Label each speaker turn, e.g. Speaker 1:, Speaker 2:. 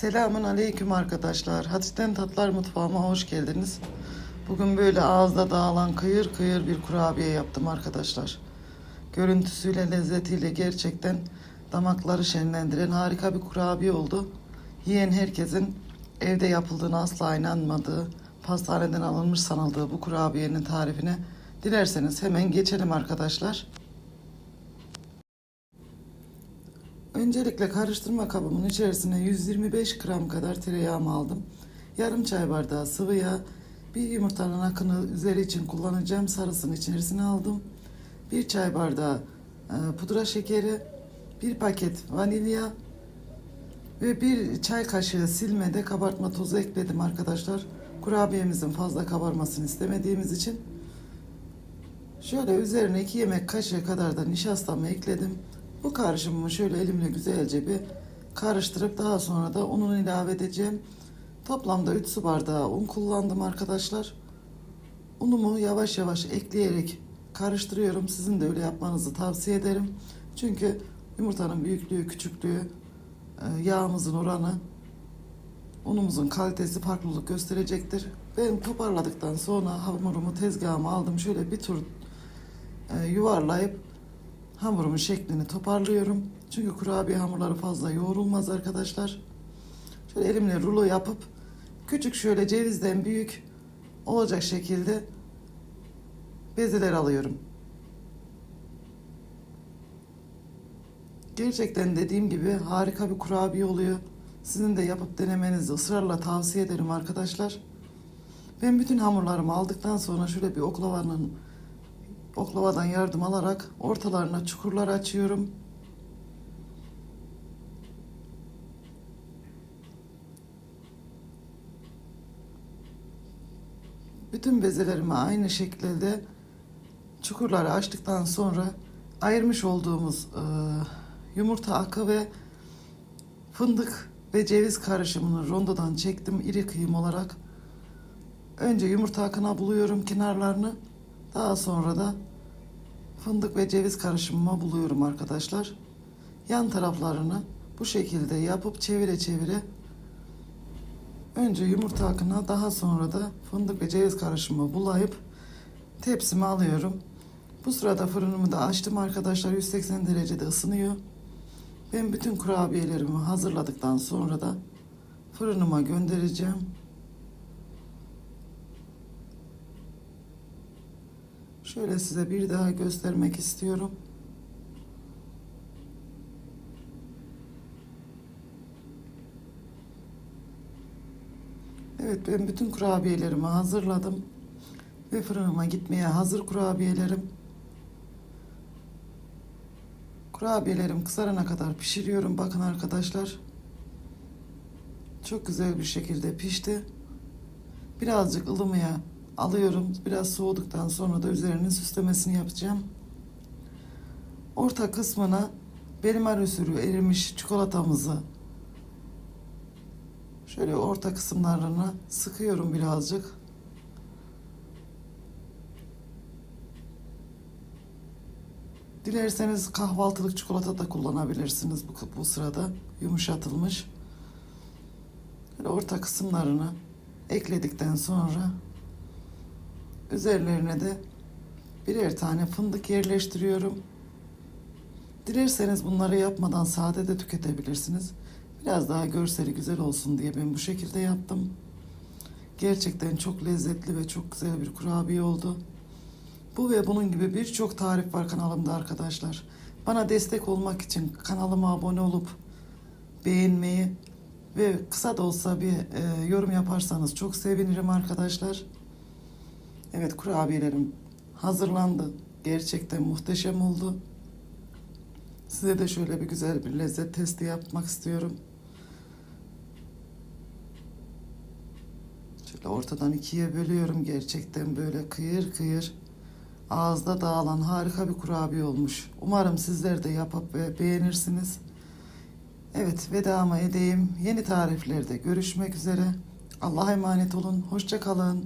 Speaker 1: Selamun aleyküm arkadaşlar. Hatice'den Tatlar Mutfağıma hoş geldiniz. Bugün böyle ağızda dağılan kıyır kıyır bir kurabiye yaptım arkadaşlar. Görüntüsüyle, lezzetiyle gerçekten damakları şenlendiren harika bir kurabiye oldu. Yiyen herkesin evde yapıldığını asla inanmadığı, pastaneden alınmış sanıldığı bu kurabiyenin tarifine dilerseniz hemen geçelim arkadaşlar. Öncelikle karıştırma kabımın içerisine 125 gram kadar tereyağımı aldım. Yarım çay bardağı sıvı yağ, bir yumurtanın akını üzeri için kullanacağım sarısını içerisine aldım. Bir çay bardağı e, pudra şekeri, bir paket vanilya ve bir çay kaşığı silmede kabartma tozu ekledim arkadaşlar. Kurabiyemizin fazla kabarmasını istemediğimiz için. Şöyle üzerine 2 yemek kaşığı kadar da nişastamı ekledim. Bu karışımımı şöyle elimle güzelce bir karıştırıp daha sonra da ununu ilave edeceğim. Toplamda 3 su bardağı un kullandım arkadaşlar. Unumu yavaş yavaş ekleyerek karıştırıyorum. Sizin de öyle yapmanızı tavsiye ederim. Çünkü yumurtanın büyüklüğü, küçüklüğü, e, yağımızın oranı, unumuzun kalitesi farklılık gösterecektir. Ben toparladıktan sonra hamurumu tezgahıma aldım. Şöyle bir tur e, yuvarlayıp hamurumun şeklini toparlıyorum. Çünkü kurabiye hamurları fazla yoğrulmaz arkadaşlar. Şöyle elimle rulo yapıp küçük şöyle cevizden büyük olacak şekilde bezeler alıyorum. Gerçekten dediğim gibi harika bir kurabiye oluyor. Sizin de yapıp denemenizi ısrarla tavsiye ederim arkadaşlar. Ben bütün hamurlarımı aldıktan sonra şöyle bir oklavanın oklavadan yardım alarak ortalarına çukurlar açıyorum. Bütün bezelerimi aynı şekilde çukurları açtıktan sonra ayırmış olduğumuz e, yumurta akı ve fındık ve ceviz karışımını rondodan çektim iri kıyım olarak. Önce yumurta akına buluyorum kenarlarını. Daha sonra da fındık ve ceviz karışımıma buluyorum arkadaşlar. Yan taraflarını bu şekilde yapıp çevire çevire önce yumurta akına daha sonra da fındık ve ceviz karışımı bulayıp tepsime alıyorum. Bu sırada fırınımı da açtım arkadaşlar 180 derecede ısınıyor. Ben bütün kurabiyelerimi hazırladıktan sonra da fırınıma göndereceğim. Şöyle size bir daha göstermek istiyorum. Evet ben bütün kurabiyelerimi hazırladım. Ve fırınıma gitmeye hazır kurabiyelerim. Kurabiyelerim kızarana kadar pişiriyorum. Bakın arkadaşlar. Çok güzel bir şekilde pişti. Birazcık ılımaya alıyorum. Biraz soğuduktan sonra da üzerinin süslemesini yapacağım. Orta kısmına belimar usulü erimiş çikolatamızı şöyle orta kısımlarına sıkıyorum birazcık. Dilerseniz kahvaltılık çikolata da kullanabilirsiniz bu, bu sırada. Yumuşatılmış. Böyle orta kısımlarını ekledikten sonra üzerlerine de birer tane fındık yerleştiriyorum. Dilerseniz bunları yapmadan sade de tüketebilirsiniz. Biraz daha görseli güzel olsun diye ben bu şekilde yaptım. Gerçekten çok lezzetli ve çok güzel bir kurabiye oldu. Bu ve bunun gibi birçok tarif var kanalımda arkadaşlar. Bana destek olmak için kanalıma abone olup beğenmeyi ve kısa da olsa bir e, yorum yaparsanız çok sevinirim arkadaşlar. Evet kurabiyelerim hazırlandı. Gerçekten muhteşem oldu. Size de şöyle bir güzel bir lezzet testi yapmak istiyorum. Şöyle ortadan ikiye bölüyorum. Gerçekten böyle kıyır kıyır ağızda dağılan harika bir kurabiye olmuş. Umarım sizler de yapıp beğenirsiniz. Evet vedamı edeyim. Yeni tariflerde görüşmek üzere. Allah'a emanet olun. Hoşça kalın.